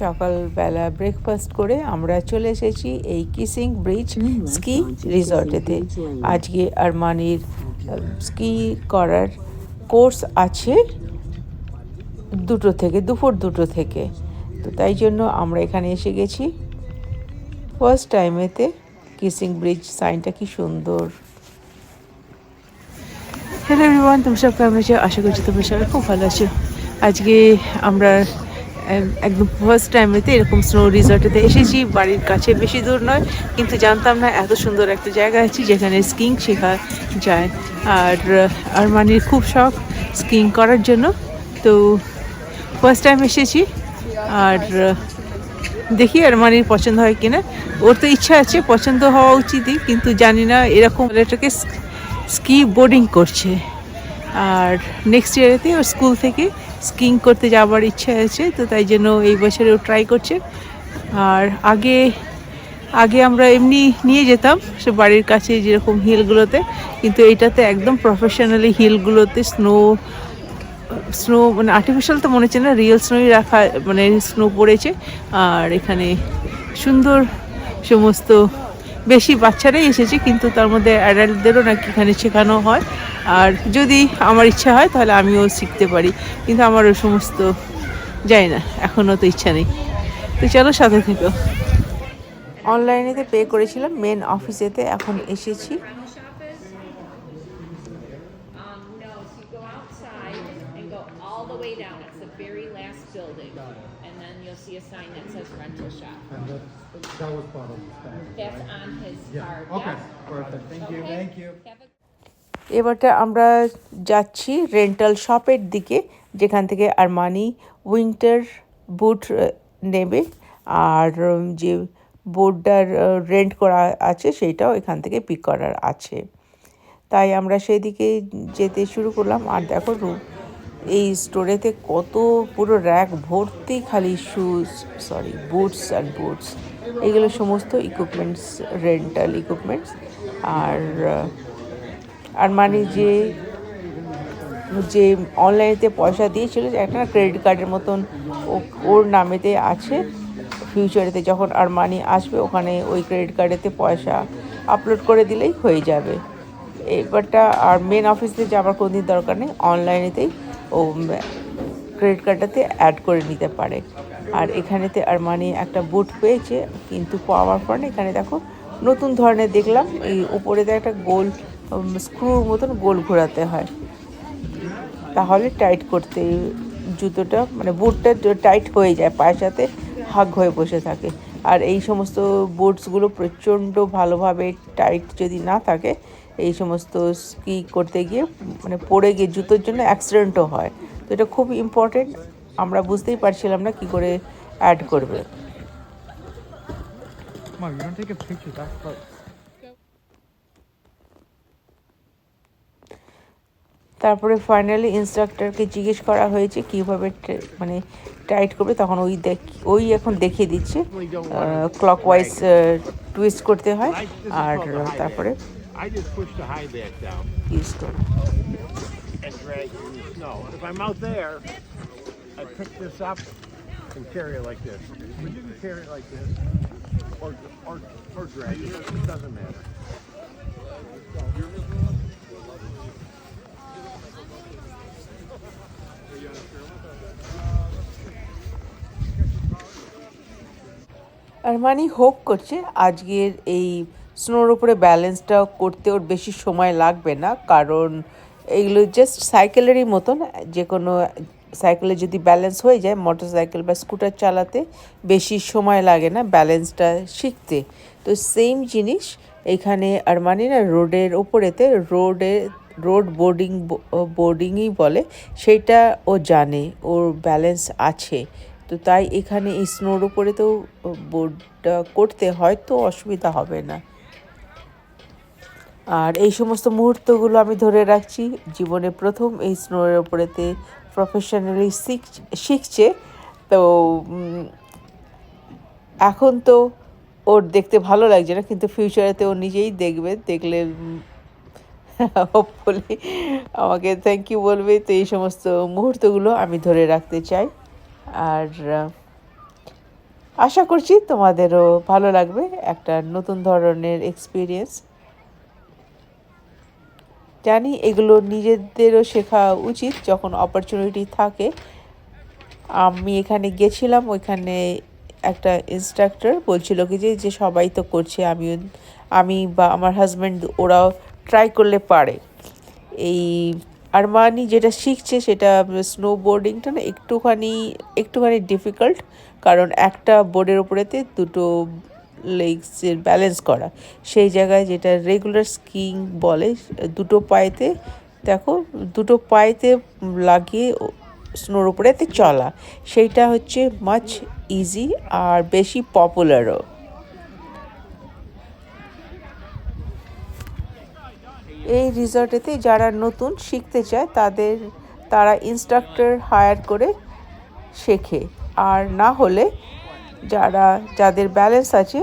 সকালবেলা ব্রেকফাস্ট করে আমরা চলে এসেছি এই কিসিং ব্রিজ স্কি রিসর্টেতে আজকে আরমানির স্কি করার কোর্স আছে দুটো থেকে দুপুর দুটো থেকে। তো তাই জন্য আমরা এখানে এসে গেছি। ফার্স্ট টাইমেতে কিসিং ব্রিজ সাইনটা কি সুন্দর। হ্যালো এভরিওয়ান তুমি সব কেমন আছো? আশা করছি তোমরা সবাই খুব ভালো আছো। আজকে আমরা একদম ফার্স্ট টাইম টাইমেতে এরকম স্নো রিসর্টেতে এসেছি। বাড়ির কাছে বেশি দূর নয় কিন্তু জানতাম না এত সুন্দর একটা জায়গা আছে যেখানে স্কিং শেখা যায়। আর আহ, আরমানির খুব শখ স্কিং করার জন্য। তো ফার্স্ট টাইম এসেছি। আর দেখি আরমানির পছন্দ হয় কিনা। ওর তো ইচ্ছা আছে পছন্দ হওয়া উচিতই কিন্তু জানি না এরকম এটাকে স্কি বোর্ডিং করছে। আর নেক্সট ইয়ারেতে ওর স্কুল থেকে স্কিং করতে যাওয়ার ইচ্ছা আছে, তো তাই জন্য এই বছরে ও ট্রাই করছে। আর আগে আগে আমরা এমনি নিয়ে যেতাম, সে বাড়ির কাছে যেরকম হিলগুলোতে, কিন্তু এটাতে একদম প্রফেশনালি হিলগুলোতে স্নো স্নো মানে আর্টিফিশিয়াল তো মনে হচ্ছে না রিয়েল স্নোই রাখা মানে স্নো পড়েছে। আর এখানে সুন্দর সমস্ত বেশি বাচ্চারাই এসেছে, কিন্তু তার মধ্যে অ্যাডাল্টদেরও নাকি এখানে শেখানো হয়। আর যদি আমার ইচ্ছা হয়, তাহলে আমিও শিখতে পারি। কিন্তু আমার ওই সমস্ত যাই না, এখনও তো ইচ্ছা নেই। তো চলো সাথে থেকো। অনলাইনেতে পে করেছিলাম মেন অফিসেতে এখন এসেছি Um, no, so you go outside and go all the way down. It's the very last building. And then you'll see a sign that says rental shop. And that, that was part of the staff. That's right? on his Yeah, card, okay, yes. perfect, thank you, Okay. thank you. Have a এবারটা আমরা যাচ্ছি rental শপের দিকে যেখান থেকে Armani winter বুট নেবে আর উম, যে বোর্ডটার rent করা আছে সেইটাও এখান থেকে পিক করার আছে তাই আমরা সেদিকে যেতে শুরু করলাম আর দেখো রু- এই স্টোরেতে কত পুরো র্যাক ভর্তি খালি shoes sorry boots and boots এগুলো সমস্ত ইকুইপমেন্টস রেন্টাল ইকুইপমেন্টস আর আর মানে যে যে অনলাইনেতে পয়সা দিয়েছিল একটা ক্রেডিট কার্ডের মতন ওর নামেতে আছে। ফিউচারেতে যখন আর মানি আসবে, ওখানে ওই ক্রেডিট কার্ডেতে পয়সা আপলোড করে দিলেই হয়ে যাবে। এবারটা আর মেন অফিসে যাওয়ার কোনো দিন দরকার নেই অনলাইনেতেই ও ক্রেডিট কার্ডটাতে অ্যাড করে নিতে পারে। আর এখানেতে আর মানে একটা বুট পেয়েছে, কিন্তু পাওয়ার পর এখানে দেখো নতুন ধরনের দেখলাম, এই উপরেতে একটা গোল স্ক্রুর মতন গোল ঘোরাতে হয়। তাহলে টাইট করতে, জুতোটা মানে বুটটা টাইট হয়ে যায়, পায়ের সাথে হাগ হয়ে বসে থাকে। আর এই সমস্ত বুটসগুলো প্রচণ্ড ভালোভাবে টাইট যদি না থাকে এই সমস্ত স্কি করতে গিয়ে মানে পড়ে গিয়ে জুতোর জন্য অ্যাক্সিডেন্টও হয়। তো এটা খুব ইম্পর্টেন্ট আমরা বুঝতেই পারছিলাম না কি করে অ্যাড করবে। Mom, you don't take a picture, that's the. তারপরে ফাইনালি ইনস্ট্রাক্টরকে জিজ্ঞেস করা হয়েছে কীভাবে মানে টাইট করবে তখন ওই দেখ ওই এখন দেখিয়ে দিচ্ছে। ক্লকওয়াইজ টুইস্ট করতে হয়। আর তারপরে I just push the high back down use করবে and drag it in the snow. If I'm out there, I pick this up and carry it like this. But you can carry it like this, or or or drag it. It doesn't matter. আর মানে hope করছে আজকের এই স্নোর উপরে ব্যালেন্সটা করতে ওর বেশি সময় লাগবে না, কারণ এগুলো জাস্ট সাইকেলেরই মতন যে কোনো সাইকেলে যদি ব্যালেন্স হয়ে যায় মোটর সাইকেল বা স্কুটার চালাতে বেশি সময় লাগে না ব্যালেন্সটা শিখতে। তো সেম জিনিস এখানে আর মানে না রোডের ওপরেতে রোডে রোড বোর্ডিং বোর্ডিংই বলে সেইটা ও জানে, ওর ব্যালেন্স আছে। তো তাই এখানে এই স্নোর উপরে তো বোর্ডটা করতে হয়তো অসুবিধা হবে না। আর এই সমস্ত মুহূর্তগুলো আমি ধরে রাখছি, জীবনে প্রথম এই স্নোর ওপরেতে প্রফেশনালি শিখ, শিখছে। তো এখন তো ওর দেখতে ভালো লাগছে না, কিন্তু ফিউচারেতে ও নিজেই দেখবে, দেখলে হোপফুলি আমাকে থ্যাংক ইউ বলবে। তো এই সমস্ত মুহূর্তগুলো আমি ধরে রাখতে চাই। আর, আশা করছি তোমাদেরও ভালো লাগবে একটা নতুন ধরনের এক্সপিরিয়েন্স জানি, এগুলো নিজেদেরও শেখা উচিত যখন অপরচুনিটি থাকে। আমি এখানে গেছিলাম, ওইখানে একটা ইনস্ট্রাক্টর বলছিল কি যে যে সবাই তো করছে, আমিও, আমি বা আমার হাজব্যান্ড ওরাও ট্রাই করলে পারে। এই আরমানি যেটা শিখছে সেটা স্নো বোর্ডিংটা না, একটুখানি একটুখানি ডিফিকাল্ট কারণ একটা বোর্ডের উপরেতে দুটো লেগসের ব্যালেন্স করা। সেই জায়গায় যেটা রেগুলার স্কিং বলে, দুটো পায়েতে দেখো, দুটো পায়েতে লাগিয়ে স্নোর উপরেতে চলা। সেইটা হচ্ছে মাছ ইজি আর বেশি পপুলারও এই রিসর্টেতে যারা নতুন শিখতে চায়, তাদের, তারা ইনস্ট্রাক্টর হায়ার করে শেখে। আর না হলে যারা, যাদের ব্যালেন্স আছে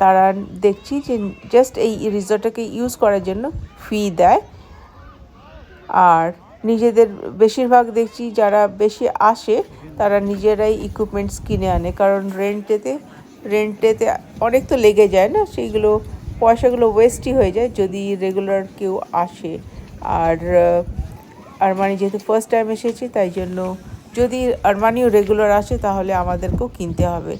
তারা দেখছি যে জাস্ট এই রিসর্টটাকে ইউজ করার জন্য ফি দেয়। আর নিজেদের বেশিরভাগ দেখছি যারা বেশি আসে, তারা নিজেরাই ইকুইপমেন্টস কিনে আনে। কারণ রেন্টেতে রেন্টেতে অনেক তো লেগে যায় না, সেইগুলো, পয়সাগুলো ওয়েস্টই হয়ে যায় যদি রেগুলার কেউ আসে। আর আরমানি যেহেতু ফার্স্ট টাইম এসেছি, তাই জন্য যদি আরমানিও রেগুলার আসে, তাহলে আমাদেরকেও কিনতে হবে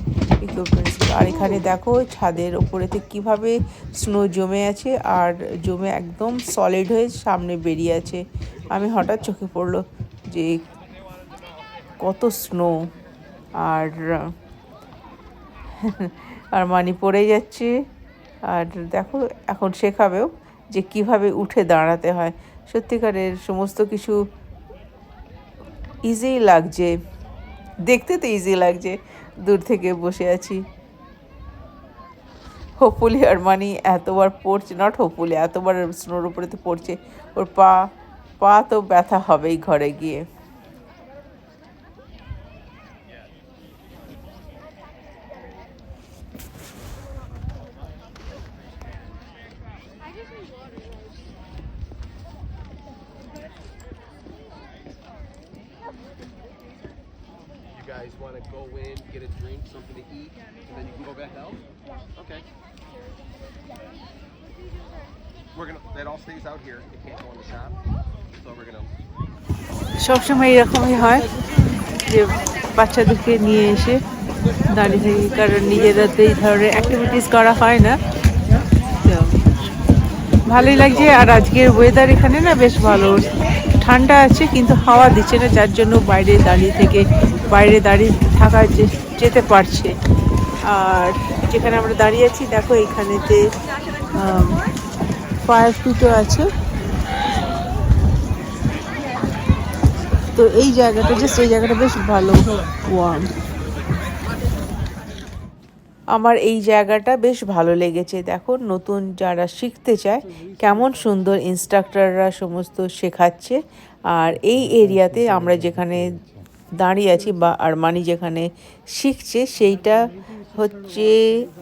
ইকুইপমেন্টস আর এখানে দেখো ছাদের ওপরেতে কীভাবে স্নো জমে আছে আর জমে একদম সলিড হয়ে সামনে বেরিয়ে আছে। আমি হঠাৎ চোখে পড়ল যে কত স্নো আর আর মানি পড়ে যাচ্ছে। আর দেখো এখন শেখাবেও যে কীভাবে উঠে দাঁড়াতে হয়। সত্যিকারের সমস্ত কিছু ইজি লাগছে। দেখতে তো ইজি লাগছে। দূর থেকে বসে আছি। হোপফুলি আর মানি এতবার পড়ছে নট হোপুলি এতবার স্নোর উপরে তো পড়ছে, ওর পা পা তো ব্যথা হবেই ঘরে গিয়ে। Guys want to go in, get a drink, something to eat, and then you can go back out? Okay. We're gonna, that all stays out here. It can't go in the shop. So we're gonna সবসময় এরকমই হয় যে বাচ্চাদেরকে নিয়ে এসে দাঁড়িয়ে থাকি কারণ নিজেরা তো এই ধরনের অ্যাক্টিভিটিস করা হয় না তো ভালোই লাগছে আর আজকের ওয়েদার এখানে না বেশ ভালো ঠান্ডা আছে, কিন্তু হাওয়া দিচ্ছে না, যার জন্য বাইরে দাঁড়িয়ে থেকে, বাইরে দাঁড়িয়ে থাকা যেতে পারছে। আর যেখানে আমরা দাঁড়িয়ে আছি, দেখো এখানেতে ফায়ার পিটও আছে। তো এই জায়গাটা জাস্ট এই জায়গাটা বেশ ভালো ওয়ার্ম আমার এই জায়গাটা বেশ ভালো লেগেছে। দেখো, নতুন যারা শিখতে চায়, কেমন সুন্দর ইনস্ট্রাক্টররা সমস্ত শেখাচ্ছে। আর এই এরিয়াতে আমরা যেখানে দাঁড়িয়ে আছি বা আরমানি যেখানে শিখছে, সেইটা হচ্ছে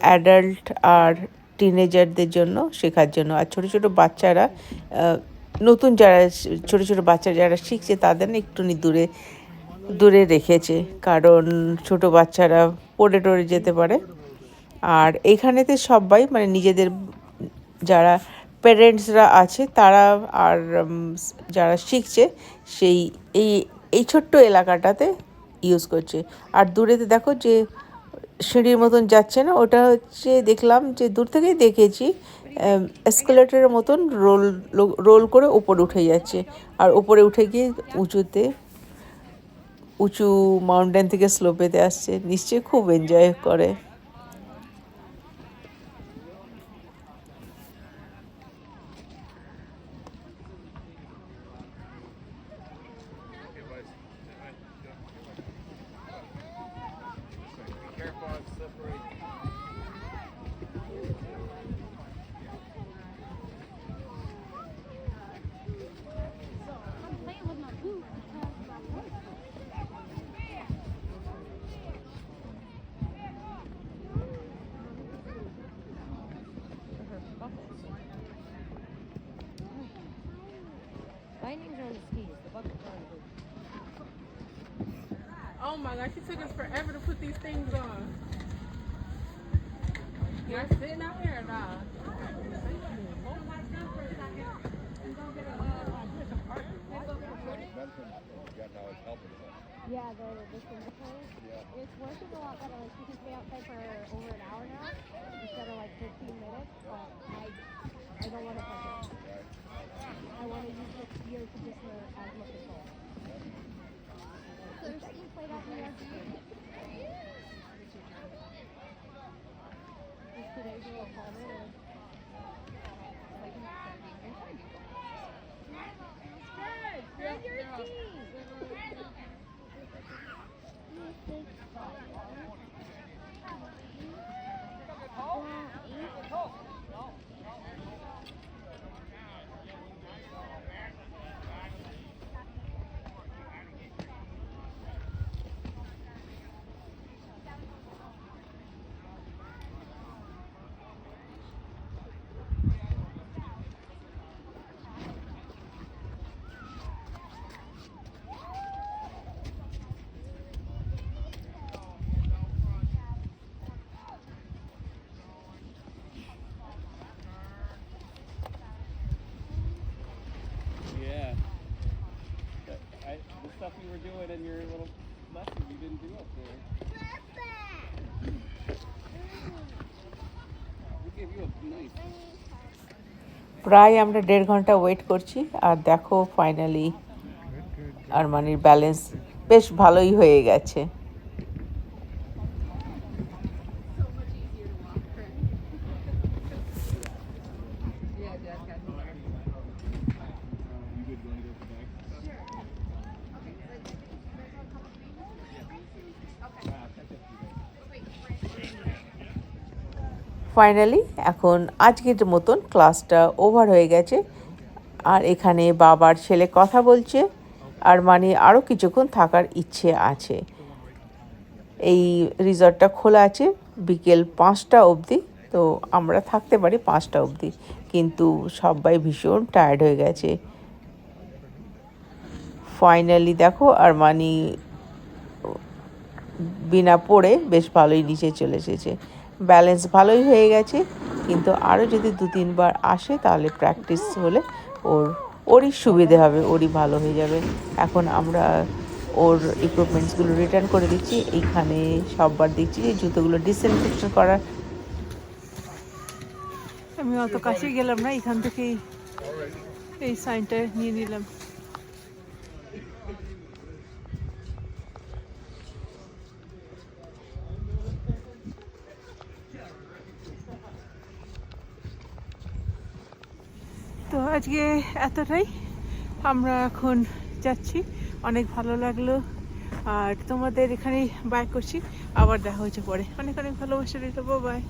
অ্যাডাল্ট আর টিনেজারদের জন্য শেখার জন্য। আর ছোট ছোট বাচ্চারা নতুন যারা ছোট ছোট বাচ্চা যারা শিখছে, তাদের না একটুনি দূরে দূরে রেখেছে। কারণ ছোট বাচ্চারা পড়ে টড়ে যেতে পারে। আর এখানেতে সবাই মানে নিজেদের যারা প্যারেন্টসরা আছে, তারা আর যারা শিখছে, সেই, এই এই ছোট্ট এলাকাটাতে ইউজ করছে। আর দূরেতে দেখো যে সিঁড়ির মতন যাচ্ছে না, ওটা হচ্ছে দেখলাম যে দূর থেকেই দেখেছি এসকেলেটরের মতন রোল রোল করে ওপরে উঠে যাচ্ছে। আর ওপরে উঠে গিয়ে উঁচুতে, উঁচু মাউন্টেন থেকে স্লোপেতে আসছে। নিশ্চয়ই খুব এনজয় করে। Oh my gosh, it took us forever to put these things on. You're sitting out here now. Yeah, the the. It's working a lot better. Like you can stay outside for over an hour now instead of like 15 minutes. But I I don't want to push it. I want to প্রায় আমরা দেড় ঘণ্টা wait করছি, আর দেখো finally আর আরমানির balance বেশ ভালোই হয়ে গেছে। ফাইনালি এখন আজকের মতন ক্লাসটা ওভার হয়ে গেছে। আর এখানে বাবার ছেলে কথা বলছে, আর মানে আরও কিছুক্ষণ থাকার ইচ্ছে আছে। এই রিসর্টটা খোলা আছে বিকেল পাঁচটা অবধি, তো আমরা থাকতে পারি পাঁচটা অবধি। কিন্তু সবাই ভীষণ টায়ার্ড হয়ে গেছে। ফাইনালি দেখো, আর মানি, বিনা পড়ে বেশ ভালোই নিচে চলে এসেছে। ব্যালেন্স ভালোই হয়ে গেছে। কিন্তু আরও যদি দু, তিনবার আসে, তাহলে প্র্যাকটিস হলে ওর, ওরই সুবিধে হবে, ওরই ভালো হয়ে যাবে। এখন আমরা ওর ইকুইপমেন্টসগুলো রিটার্ন করে দিচ্ছি। এইখানে সববার দেখছি যে জুতোগুলো ডিসইনফেকশন করার আমি অত কাছে গেলাম না এখান থেকেই এই সাইনটা নিয়ে নিলাম। আজকে এতটাই। আমরা এখন যাচ্ছি। অনেক ভালো লাগল। আর তোমাদের এখানেই বাই করছি। আবার দেখা হচ্ছে পরে। অনেক অনেক ভালোবাসা দিতে বাই